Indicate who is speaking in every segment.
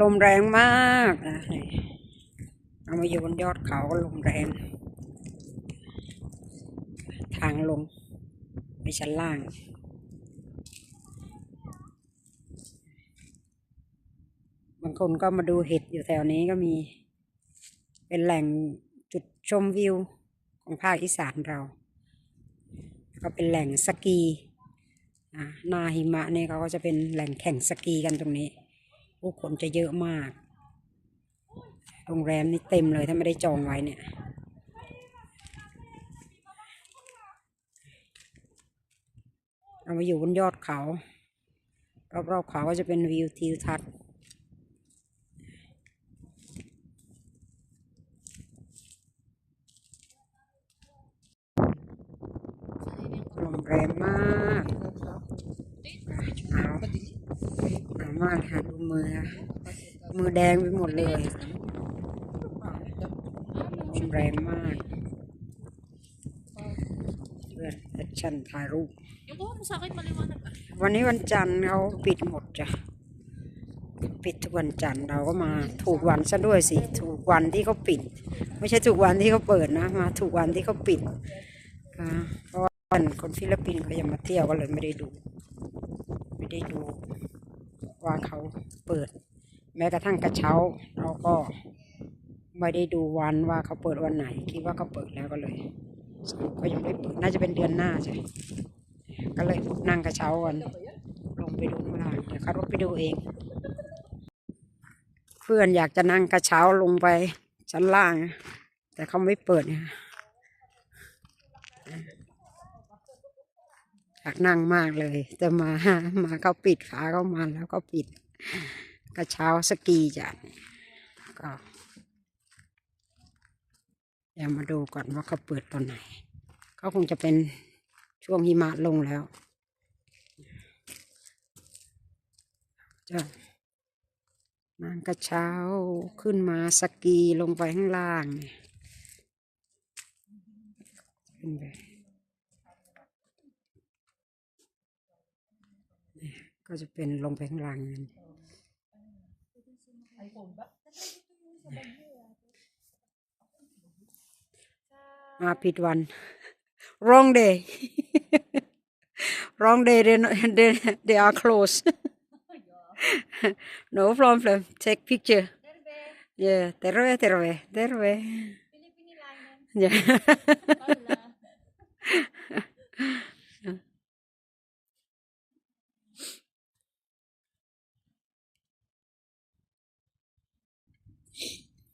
Speaker 1: ลมแรงมากนะเอามาอยู่บนยอดเขาก็ลมแรง ทางลงไปชั้นล่างบางคนก็มาดูเห็ดอยู่แถวนี้ก็มี เป็นแหล่งจุดชมวิวของภาคอีสานเราก็เป็นแหล่งสกีนาหิมะเนี่ยเขาก็จะเป็นแหล่งแข่งสกีกันตรงนี้ ผู้คนจะเยอะมาก โรงแรมนี่เต็มเลยถ้าไม่ได้จองไว้เนี่ยเรามาอยู่บนยอดเขา รอบๆเขาก็จะเป็นวิวทิวทัศน์ลมแรงมากหนาว หนาวมากค่ะดูมือ มือแดงไปหมดเลยแรงมากเพื่อนแอคชั่นถ่ายรูป วันนี้วันจันทร์เขาปิดหมดจ้ะ ปิดทุกวันจันทร์เราก็มาถูกวันซะด้วยสิ ถูกวันที่เขาปิด ไม่ใช่ถูกวันที่เขาเปิดนะ มาถูกวันที่เขาปิดเพราะว่าคนฟิลิปปินส์เขายังมาเที่ยวก็เลยไม่ได้ดู ไม่ได้ดู ว่าเขาเปิด แม้กระทั่งกระเช้า เราก็ไม่ได้ดูวันว่าเขาเปิดวันไหน คิดว่าเขาเปิดแล้วก็เลยสรุปก็ยังไม่เปิดน่าจะเป็นเดือนหน้าใช่ก็เลยนั่งกระเช้ากันลงไปดูข้างล่างเดี๋ยวคาดว่าไปดูเอง เพื่อนอยากจะนั่งกระเช้าลงไปชั้นล่าง แต่เขาไม่เปิดเนี่ย อยากนั่งมากเลย แต่มามาเขาปิดขาเขามาแล้วก็ปิดกระเช้าสกีจ้ะก็เดี๋ยวมาดูก่อนว่าเขาเปิดตอนไหนเขาคงจะเป็นช่วงหิมะลงแล้วจะนั่งกระเช้าขึ้นมาสกีลงไปข้างล่างเนี่ยขึ้นไปเนี่ย ก็จะเป็นลงไปข้างล่างนั่นมาผิดวัน wrong day wrong day they, they, they are closed no problem take picture yeah terve terve terve yeah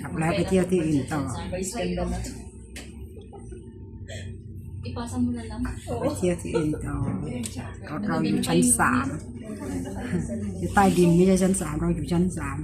Speaker 1: ขับแล้วไปเที่ยวที่อื่นต่อ
Speaker 2: Ipasa mo na lang.
Speaker 1: ไปเที่ยวที่อื่นต่อเราเราอยู่ชั้นสามอยู่ใต้ดินไม่ใช่ชั้นสามเราอยู่ชั้นสาม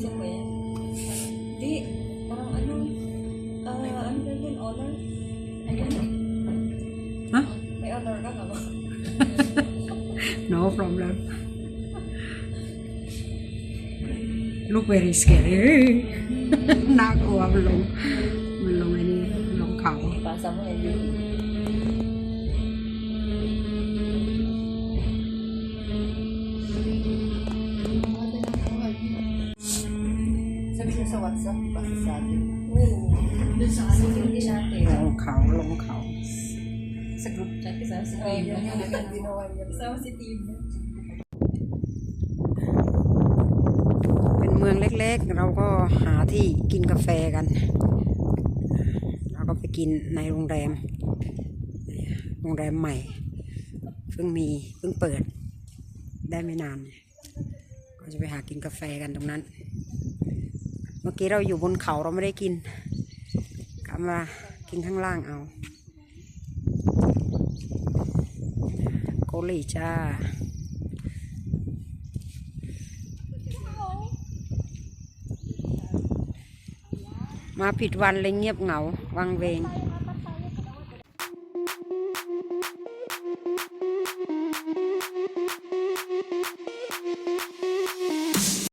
Speaker 2: Di, honor? Ayun,
Speaker 1: ฮะ
Speaker 2: may honor ka nga ba?
Speaker 1: no problem look very scary น่ากลัวมันลงมันลงไอ้นี่ลงเขา
Speaker 2: Ipasa mo yan, yun. Sabi niya sa WhatsApp, basta sabi. Oo. Doon sa ano, hindi natin.
Speaker 1: ลงเขาลงเขา
Speaker 2: Sa group chat, kasama si Team. Oo, yan yung ginawa niya. Kasama si Team.
Speaker 1: เป็นเมืองเล็กๆ เราก็หาที่กินกาแฟกัน เราก็ไปกินในโรงแรม โรงแรมใหม่ เพิ่งมีเพิ่งเปิดได้ไม่นาน ก็จะไปหากินกาแฟกันตรงนั้น เมื่อกี้เราอยู่บนเขาเราไม่ได้กินกลับมากินข้างล่างเอา โกหลีจ้ามาผิดวันเลยเงียบเหงา วังเวง